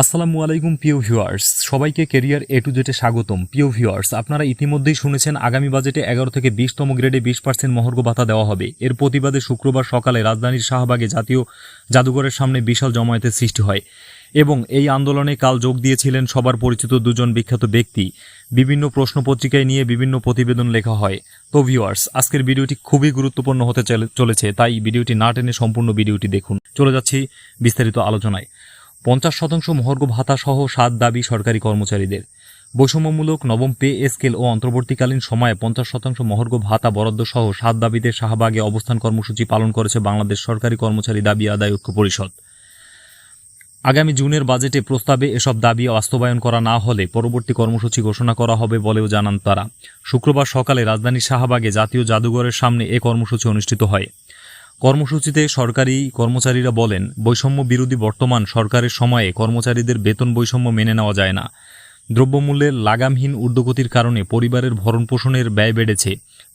আসসালামু আলাইকুম পিও ভিউয়ার্স। সবাইকে কেরিয়ার এ টু জেটে স্বাগতম। পিও ভিউয়ার্স, আপনারা ইতিমধ্যেই শুনেছেন, আগামী বাজেটে এগারো থেকে বিশতম গ্রেডে বিশ পার্সেন্ট মহর্ঘ ভাতা দেওয়া হবে। এর প্রতিবাদে শুক্রবার সকালে রাজধানীর শাহবাগে জাতীয় জাদুঘরের সামনে বিশাল জমায়েতের সৃষ্টি হয়। এবং এই আন্দোলনে কাল যোগ দিয়েছিলেন সবার পরিচিত দুজন বিখ্যাত ব্যক্তি। বিভিন্ন প্রশ্নপত্রিকায় নিয়ে বিভিন্ন প্রতিবেদন লেখা হয়। তো ভিউয়ার্স, আজকের ভিডিওটি খুবই গুরুত্বপূর্ণ হতে চলেছে, তাই ভিডিওটি না টেনে সম্পূর্ণ ভিডিওটি দেখুন। চলে যাচ্ছি বিস্তারিত আলোচনায়। পঞ্চাশ শতাংশ মহর্ঘ ভাতা সহ সাত দাবি সরকারি কর্মচারীদের। বৈষম্যমূলক নবম পে স্কেল ও অন্তর্বর্তীকালীন সময়ে পঞ্চাশ শতাংশ মহর্ঘ ভাতা বরাদ্দ সহ সাত দাবিতে শাহবাগে অবস্থান কর্মসূচি পালন করেছে বাংলাদেশ সরকারি কর্মচারী দাবি আদায় ঐক্য পরিষদ। আগামী জুনের বাজেটে প্রস্তাবে এসব দাবি বাস্তবায়ন করা না হলে পরবর্তী কর্মসূচি ঘোষণা করা হবে বলেও জানান তারা। শুক্রবার সকালে রাজধানীর শাহবাগে জাতীয় জাদুঘরের সামনে এ কর্মসূচি অনুষ্ঠিত হয়। কর্মসূচিতে সরকারি কর্মচারীরা বলেন, বৈষম্য বিরোধী বর্তমান সরকারের সময়ে কর্মচারীদের বেতন বৈষম্য মেনে নেওয়া যায় না। দ্রব্যমূল্যের লাগামহীন ঊর্ধ্বগতির কারণে পরিবারের ভরণপোষণের ব্যয় বেড়েছে।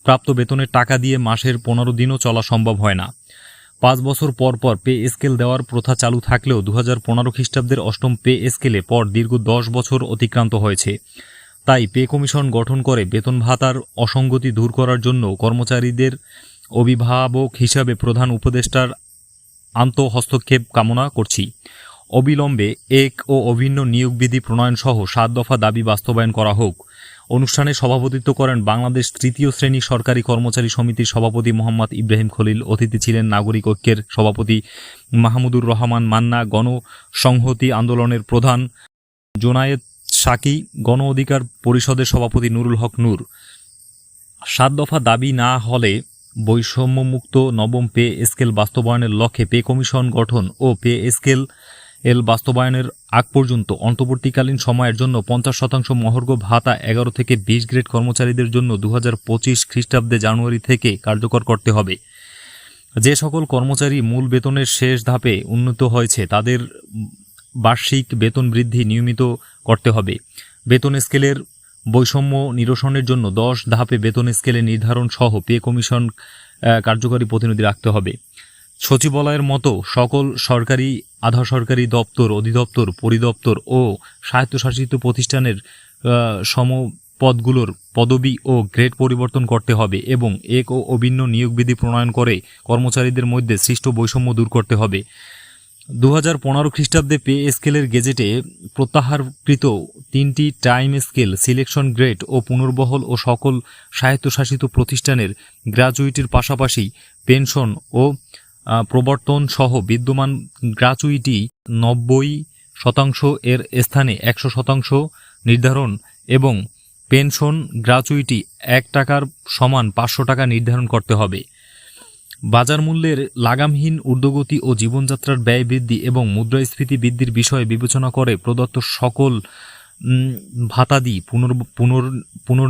প্রাপ্ত বেতনের টাকা দিয়ে মাসের পনেরো দিনও চলা সম্ভব হয় না। পাঁচ বছর পর পর পে স্কেল দেওয়ার প্রথা চালু থাকলেও দু হাজার পনেরো খ্রিস্টাব্দের অষ্টম পে স্কেলে পর দীর্ঘ দশ বছর অতিক্রান্ত হয়েছে। তাই পে কমিশন গঠন করে বেতন ভাতার অসঙ্গতি দূর করার জন্য কর্মচারীদের অভিভাবক হিসাবে প্রধান উপদেষ্টার আন্তঃহস্তক্ষেপ কামনা করছি। অবিলম্বে এক ও অভিন্ন নিয়োগ বিধি প্রণয়ন সহ সাত দফা দাবি বাস্তবায়ন করা হোক। অনুষ্ঠানে সভাপতিত্ব করেন বাংলাদেশ তৃতীয় শ্রেণি সরকারি কর্মচারী সমিতির সভাপতি মোহাম্মদ ইব্রাহিম খলিল, অতিথি ছিলেন নাগরিক ঐক্যের সভাপতি মাহমুদুর রহমান মান্না, গণসংহতি আন্দোলনের প্রধান জোনায়েদ সাকি গণ অধিকার পরিষদের সভাপতি নুরুল হক নূর। সাত দফা দাবি না হলে বৈষম্যমুক্ত নবম পে স্কেল বাস্তবায়নের লক্ষ্যে পে কমিশন গঠন ও পে স্কেল এল বাস্তবায়নের আগ পর্যন্ত অন্তর্বর্তীকালীন সময়ের জন্য পঞ্চাশ শতাংশ মহর্ঘ ভাতা এগারো থেকে বিশ গ্রেড কর্মচারীদের জন্য দু হাজার পঁচিশ খ্রিস্টাব্দে জানুয়ারি থেকে কার্যকর করতে হবে। যে সকল কর্মচারী মূল বেতনের শেষ ধাপে উন্নীত হয়েছে, তাদের বার্ষিক বেতন বৃদ্ধি নিয়মিত করতে হবে। বেতন স্কেলের বৈষম্য নিরসনের জন্য দশ ধাপে বেতন স্কেলে নির্ধারণ সহ পে কমিশন কার্যকরী প্রতিনিধি রাখতে হবে। সচিবালয়ের মতো সকল সরকারি আধা সরকারি দপ্তর অধিদপ্তর পরিদপ্তর ও স্বায়ত্তশাসিত প্রতিষ্ঠানের আহ, সমপদগুলোর পদবি ও গ্রেড পরিবর্তন করতে হবে এবং এক ও অভিন্ন নিয়োগ বিধি প্রণয়ন করে কর্মচারীদের মধ্যে সৃষ্ট বৈষম্য দূর করতে হবে। দু হাজার পনেরো খ্রিস্টাব্দে পে স্কেলের গেজেটে প্রত্যাহারকৃত তিনটি টাইম স্কেল সিলেকশন গ্রেড ও পুনর্বহল ও সকল স্বায়ত্তশাসিত প্রতিষ্ঠানের গ্র্যাজুইটির পাশাপাশি পেনশন ও প্রবর্তন সহ বিদ্যমান গ্র্যাচুইটি নব্বই শতাংশ এর স্থানে একশো শতাংশ নির্ধারণ এবং পেনশন গ্র্যাচুইটি এক টাকার সমান পাঁচশো টাকা নির্ধারণ করতে হবে। বাজার মূল্যের লাগামহীন ঊর্ধ্বগতি ও জীবনযাত্রার ব্যয় বৃদ্ধি এবং মুদ্রাস্ফীতি বৃদ্ধির বিষয়ে বিবেচনা করে প্রদত্ত সকল ভাতাদি পুনর্ পুনর